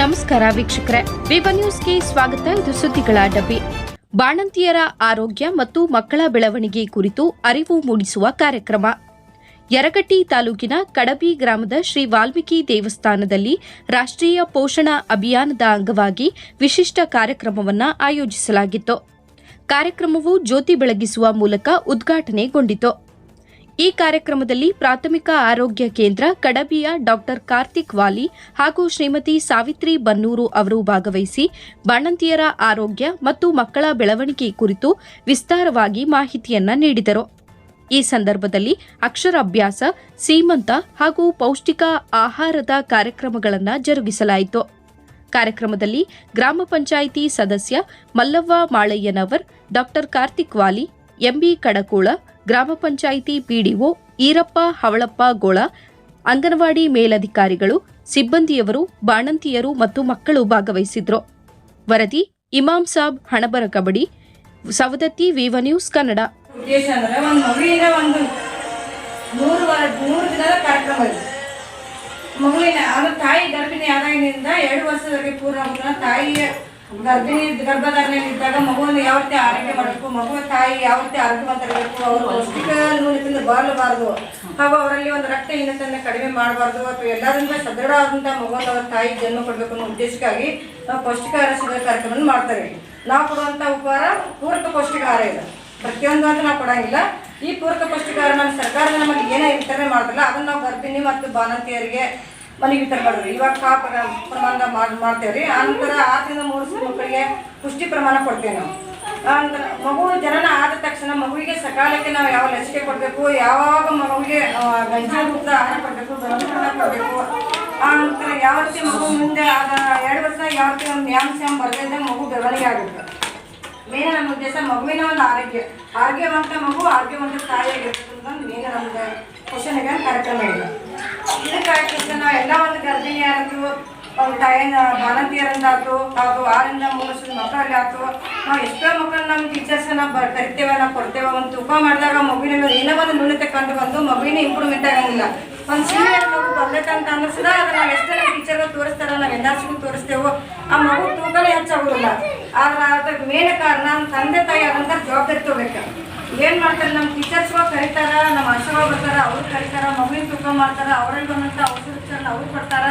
ನಮಸ್ಕಾರ ವೀಕ್ಷಕರೇ. ವಿವ ನ್ಯೂಸ್ಗೆ ಸ್ವಾಗತ. ಇದು ಸುದ್ದಿಗಳ ಡಬ್ಬಿ. ಬಾಣಂತಿಯರ ಆರೋಗ್ಯ ಮತ್ತು ಮಕ್ಕಳ ಬೆಳವಣಿಗೆ ಕುರಿತು ಅರಿವು ಮೂಡಿಸುವ ಕಾರ್ಯಕ್ರಮ. ಯರಗಟ್ಟಿ ತಾಲೂಕಿನ ಕಡಬಿ ಗ್ರಾಮದ ಶ್ರೀ ವಾಲ್ಮೀಕಿ ದೇವಸ್ಥಾನದಲ್ಲಿ ರಾಷ್ಟ್ರೀಯ ಪೋಷಣ ಅಭಿಯಾನದ ಅಂಗವಾಗಿ ವಿಶಿಷ್ಟ ಕಾರ್ಯಕ್ರಮವನ್ನು ಆಯೋಜಿಸಲಾಗಿತ್ತು. ಕಾರ್ಯಕ್ರಮವು ಜ್ಯೋತಿ ಬೆಳಗಿಸುವ ಮೂಲಕ ಉದ್ಘಾಟನೆಗೊಂಡಿತು. ಈ ಕಾರ್ಯಕ್ರಮದಲ್ಲಿ ಪ್ರಾಥಮಿಕ ಆರೋಗ್ಯ ಕೇಂದ್ರ ಕಡಬಿಯ ಡಾಕ್ಟರ್ ಕಾರ್ತಿಕ್ ವಾಲಿ ಹಾಗೂ ಶ್ರೀಮತಿ ಸಾವಿತ್ರಿ ಬನ್ನೂರು ಅವರು ಭಾಗವಹಿಸಿ ಬಾಣಂತಿಯರ ಆರೋಗ್ಯ ಮತ್ತು ಮಕ್ಕಳ ಬೆಳವಣಿಗೆ ಕುರಿತು ವಿಸ್ತಾರವಾಗಿ ಮಾಹಿತಿಯನ್ನ ನೀಡಿದರು. ಈ ಸಂದರ್ಭದಲ್ಲಿ ಅಕ್ಷರಾಭ್ಯಾಸ, ಸೀಮಂತ ಹಾಗೂ ಪೌಷ್ಟಿಕ ಆಹಾರದ ಕಾರ್ಯಕ್ರಮಗಳನ್ನು ಜರುಗಿಸಲಾಯಿತು. ಕಾರ್ಯಕ್ರಮದಲ್ಲಿ ಗ್ರಾಮ ಪಂಚಾಯಿತಿ ಸದಸ್ಯ Mallavva Malayyanavar, doctor Karthik Vali, M B Kadakol ಗ್ರಾಮ ಪಂಚಾಯಿತಿ ಪಿಡಿಒ ಈರಪ್ಪ, ಹವಳಪ್ಪ, ಗೋಳ, ಅಂಗನವಾಡಿ ಮೇಲಧಿಕಾರಿಗಳು, ಸಿಬ್ಬಂದಿಯವರು, ಬಾಣಂತಿಯರು ಮತ್ತು ಮಕ್ಕಳು ಭಾಗವಹಿಸಿದ್ರು. ವರದಿ, ಇಮಾಮ್ ಸಾಬ್, ಹಣಬರ ಕಬಡ್ಡಿ, ಸವದತ್ತಿ, ವಿವ ನ್ಯೂಸ್ ಕನ್ನಡ. ಮಗುವಿನ ಅದು ತಾಯಿ ಗರ್ಭಿಣಿ ಆದಾಗಿನಿಂದ ಎರಡು ವರ್ಷದವರೆಗೆ ಪೂರ್ಣ ತಾಯಿಯ ಗರ್ಭಿಣಿ ಗರ್ಭಧಾರಣೆಯಲ್ಲಿದ್ದಾಗ ಮಗುವನ್ನು ಯಾವ ರೀತಿ ಆರೈಕೆ ಮಾಡಬೇಕು, ಮಗುವ ತಾಯಿ ಯಾವ ರೀತಿ ಆರೋಗ್ಯವಂತರಿರಬೇಕು ಅವರು ಪೌಷ್ಟಿಕ ನ್ಯೂನತೆಯಿಂದ ಬಾಳಬಾರದು, ಹಾಗೂ ಅವರಲ್ಲಿ ಒಂದು ರಕ್ತ ಹೀನತೆಯನ್ನು ಕಡಿಮೆ ಮಾಡಬಾರ್ದು, ಅಥವಾ ಎಲ್ಲರಿಂದ ಸದೃಢವಾದಂಥ ಮಗುವನ್ನು ಅವರ ತಾಯಿ ಜನ್ಮ ಕೊಡಬೇಕು ಅನ್ನೋ ಉದ್ದೇಶಕ್ಕಾಗಿ ನಾವು ಪೌಷ್ಟಿಕಾಹಾರ ಶಿಬಿರ ಕಾರ್ಯಕ್ರಮವನ್ನು ಮಾಡ್ತಾರೆ. ನಾವು ಕೊಡುವಂಥ ಉಪಹಾರ ಪೂರಕ ಪೌಷ್ಟಿಕಾಹಾರ ಇದೆ. ಪ್ರತಿಯೊಂದು ಅಂತ ನಾವು ಕೊಡಂಗಿಲ್ಲ. ಈ ಪೂರಕ ಪೌಷ್ಟಿಕಾಹಾರ ನಮ್ಮ ಸರ್ಕಾರದ ನಮಗೆ ಏನೇ ವಿತರಣೆ ಮಾಡೋದಿಲ್ಲ ಅದನ್ನ ನಾವು ಗರ್ಭಿಣಿ ಮತ್ತು ಬಾಣಂತಿಯರಿಗೆ ಮನೆಗೆ ವಿತರಣೆ ಮಾಡಿದ್ವಿ ಇವಾಗ ಕಾ ಪ್ರ- ಪ್ರಮಾಣದ ಮಾಡಿ ಮಾಡ್ತೇವೆ ರೀ. ಆನಂತರ ಆರರಿಂದ ಮೂರು ಮಕ್ಕಳಿಗೆ ಪುಷ್ಟಿ ಪ್ರಮಾಣ ಕೊಡ್ತೇವೆ ನಾವು. ಆನಂತರ ಮಗು ಜನನ ಆದ ತಕ್ಷಣ ಮಗುವಿಗೆ ಸಕಾಲಕ್ಕೆ ನಾವು ಯಾವ ಲಸಿಕೆ ಕೊಡಬೇಕು, ಯಾವಾಗ ಮಗುವಿಗೆ ಗಂಜಿ ರೂಪದ ಆಹಾರ ಕೊಡಬೇಕು ಬೆಳವಣಿಗೆ ಕೊಡಬೇಕು, ಆನಂತರ ಯಾವ ರೀತಿ ಮಗು ಮುಂದೆ ಆದ ಎರಡು ವರ್ಷ ಯಾವ ರೀತಿ ಒಂದು ಮ್ಯಾಮ್ ಸ್ಯಾಮ್ ಬರದೇ ಮಗು ಬೆಳವಣಿಗೆ ಆಗುತ್ತೆ. ಮೇನ ನಮ್ಮ ಉದ್ದೇಶ ಮಗುವಿನ ಒಂದು ಆರೋಗ್ಯ. ಆರೋಗ್ಯವಂತ ಮಗು ಆರೋಗ್ಯವಂತ ತಾಯಿಯಾಗಿರ್ಬೋದು ಅಂತ ಮೇನ ನಮ್ಮದು ಕ್ವಶನ್ ಕಾರ್ಯಕ್ರಮ ಇದೆ. ಇದಕ್ಕಾಗಿ ನಾವು ಎಲ್ಲ ಒಂದು ಗರ್ಭಿಣಿಯರದ್ದು ಒಂದು ತಾಯಿನ ಬಾಣಂತಿಯರಿಂದಾಯ್ತು, ಹಾಗೂ ಆರಿಂದ ಮೂರು ವರ್ಷದ ಮಕ್ಕಳಲ್ಲಿ ಆಯ್ತು ನಾವು ಎಷ್ಟೋ ಮಕ್ಕಳು ನಮ್ಮ ಟೀಚರ್ಸ್ನ ಬ ಕರಿತೇವೆ, ನಾವು ಕೊಡ್ತೇವೆ, ಒಂದು ತೂಕ ಮಾಡಿದಾಗ ಮಗುವಿನ ಮೇಲೆ ಏನೋ ಒಂದು ನ್ಯೂನತೆ ಕಂಡು ಬಂದು ಮಗುವಿನ ಇಂಪ್ರೂವ್ಮೆಂಟ್ ಆಗಂಗಿಲ್ಲ. ಒಂದು ಸೀನಿಯರ್ ಮಗು ಬರ್ಬೇಕಂತ ಅನ್ನಿಸಿದ ಅದು ನಾವು ಎಷ್ಟು ನಮ್ಮ ಟೀಚರ್ಗಳು ತೋರಿಸ್ತಾರ, ನಾವು ಎಲ್ಲರಿಗೂ ತೋರಿಸ್ತೇವೋ, ಆ ಮಗು ತೂಕನೇ ಹೆಚ್ಚಾಗೋದಿಲ್ಲ. ಆದ್ರೆ ಅದಕ್ಕೆ ಮೇನ್ ಕಾರಣ ನಮ್ಮ ತಂದೆ ತಾಯಿ ಆದಂಥ ಜವಾಬ್ದಾರಿ ತಗೋಬೇಕು. ಏನು ಮಾಡ್ತಾರೆ ನಮ್ಮ ಟೀಚರ್ಸ್ಗಳು ಕರೀತಾರ ನಮ್ಮ ಬರ್ತಾರ ಅವ್ರು ಕರೀತಾರ ಮಗುವಿನ ತೂಕ ಮಾಡ್ತಾರ ಅವ್ರಿಗೆ ಬಂದಂತ ಔಷಧಿಗಳನ್ನ ಅವ್ರು ಕೊಡ್ತಾರ.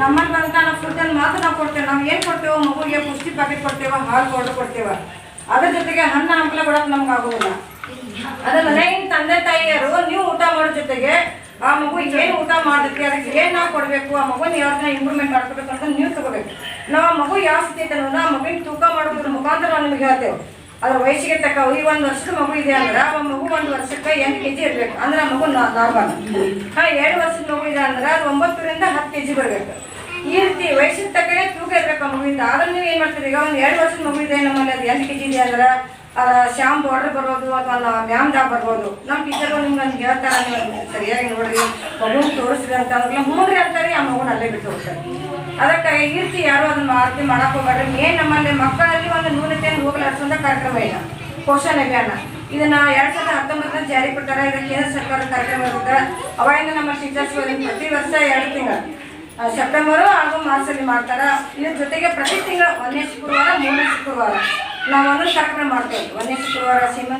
ನಮ್ಮಲ್ಲಿ ಬಂದಂತ ನಾವು ಫುಡ್ ಮಾತ್ರ ನಾವು ಕೊಡ್ತೇವೆ. ನಾವು ಏನು ಕೊಡ್ತೇವೋ ಮಗುಗೆ ಪುಷ್ಟಿ ಪ್ಯಾಕೆಟ್ ಕೊಡ್ತೇವೆ, ಹಾಲು ಪೌಡರ್ ಕೊಡ್ತೇವೆ, ಅದ್ರ ಜೊತೆಗೆ ಹಣ್ಣು ಹಂಪಲ ಕೊಡಕ್ ನಮ್ಗೆ ಆಗೋದಿಲ್ಲ. ಅದ್ರ ಮನೆಗಿನ ತಂದೆ ತಾಯಿಯರು, ನೀವು ಊಟ ಮಾಡೋ ಜೊತೆಗೆ ಆ ಮಗು ಏನು ಊಟ ಮಾಡ್ತೈತಿ, ಅದಕ್ಕೆ ಏನ್ ನಾವು ಕೊಡಬೇಕು, ಆ ಮಗುನ ಯಾವ ಥರ ಇಂಪ್ರೂವ್ಮೆಂಟ್ ಮಾಡ್ಕೋಬೇಕು ಅಂತ ನೀವು ತಗೋಬೇಕು. ನಾವು ಆ ಮಗು ಯಾವ ಸ್ಥಿತಿ ಆ ಮಗುವಿನ ತೂಕ ಮಾಡೋದ್ರ ಮುಖಾಂತರ ನಿಮಗೆ ಹೇಳ್ತೇವೆ. ಅದ್ರ ವಯಸ್ಸಿಗೆ ತಕ್ಕ ಈ ಒಂದು ವರ್ಷದ ಮಗು ಇದೆ ಅಂದ್ರೆ ಆ ಮಗು ಒಂದು ವರ್ಷಕ್ಕೆ ಎಂಟು ಕೆಜಿ ಇರ್ಬೇಕು. ಅಂದ್ರೆ ಆ ಮಗು ನಾರ್ಮಲ್ ಹಾ, ಎರಡು ವರ್ಷದ ಮಗು ಇದೆ ಅಂದ್ರೆ ಅದು ಒಂಬತ್ತರಿಂದ ಹತ್ತು ಕೆಜಿ ಬರಬೇಕು. ಈ ರೀತಿ ವಯಸ್ಸಿಗೆ ತಕ್ಕನೆ ತೂಕ ಇರ್ಬೇಕು ಆ ಮಗುವಿಂದ. ಆದ್ರೆ ನೀವು ಏನು ಮಾಡ್ತೀರಿ? ಈಗ ಒಂದು ಎರಡು ವರ್ಷದ ಮಗು ಇದೆ ನಮ್ಮಲ್ಲಿ, ಅದು ಎಂಟು ಕೆಜಿ ಇದೆ ಅಂದ್ರೆ, ಆ ಶ್ಯಾಮ್ ಬಾರ್ಡರ್ ಬರ್ಬೋದು ಅಥವಾ ಮ್ಯಾಮ್ ಡಾಗ್ ಬರ್ಬೋದು. ನಮ್ಮ ಟೀಚರ್ಗಳು ನಿಮ್ಗೆ ನನ್ಗೆ ಹೇಳ್ತಾರೆ ಸರಿಯಾಗಿ ನೋಡ್ರಿ ಮಗು ತೋರಿಸ್ರಿ ಅಂತ ಅಂದ್ರೆ ರೀ ಅಂತಾರೆ, ಆ ಮಗುನ ಅಲ್ಲೇ ಬಿಟ್ಟು ಹೋಗ್ತಾರೆ. ಅದಕ್ಕಾಗಿ ಈ ರೀತಿ ಯಾರು ಅದನ್ನ ಮಾರ್ತಿ ಮಾಡಕ್ ಹೋಗ್ಬೇಡ್ರಿ ಮೇನ್ ನಮ್ಮಲ್ಲಿ ಮಕ್ಕಳಲ್ಲಿ ಒಂದು ನ್ಯೂನತೆಯನ್ನು ಹೋಗಲಾಡಿಸುವಂತ ಕಾರ್ಯಕ್ರಮ ಇಲ್ಲ. ಪೋಷಣ ಅಭಿಯಾನ. ಇದನ್ನ ಎರಡ್ ಸಾವಿರದ ಹತ್ತೊಂಬತ್ತರ ಜಾರಿ ಕೊಟ್ಟಾರ. ಇದು ಕೇಂದ್ರ ಸರ್ಕಾರ ಕಾರ್ಯಕ್ರಮ ಇರುತ್ತೆ ಅವಾಗಿಂದ ನಮ್ಮ ಟೀಚರ್ಸ್ ಪ್ರತಿ ವರ್ಷ ಎರಡು ತಿಂಗಳು ಸೆಪ್ಟೆಂಬರು ಹಾಗೂ ಮಾರ್ಚಲ್ಲಿ ಮಾಡ್ತಾರ. ಇದ್ರ ಜೊತೆಗೆ ಪ್ರತಿ ತಿಂಗಳು ಒಂದನೇ ಶುಕ್ರವಾರ, ಮೂರನೇ ಶುಕ್ರವಾರ ನಾವು ಒಂದು ಕಾರ್ಯಕ್ರಮ ಮಾಡ್ತೇವೆ. ಒಂದನೇ ಶುಕ್ರವಾರ ಸೀಮಂತ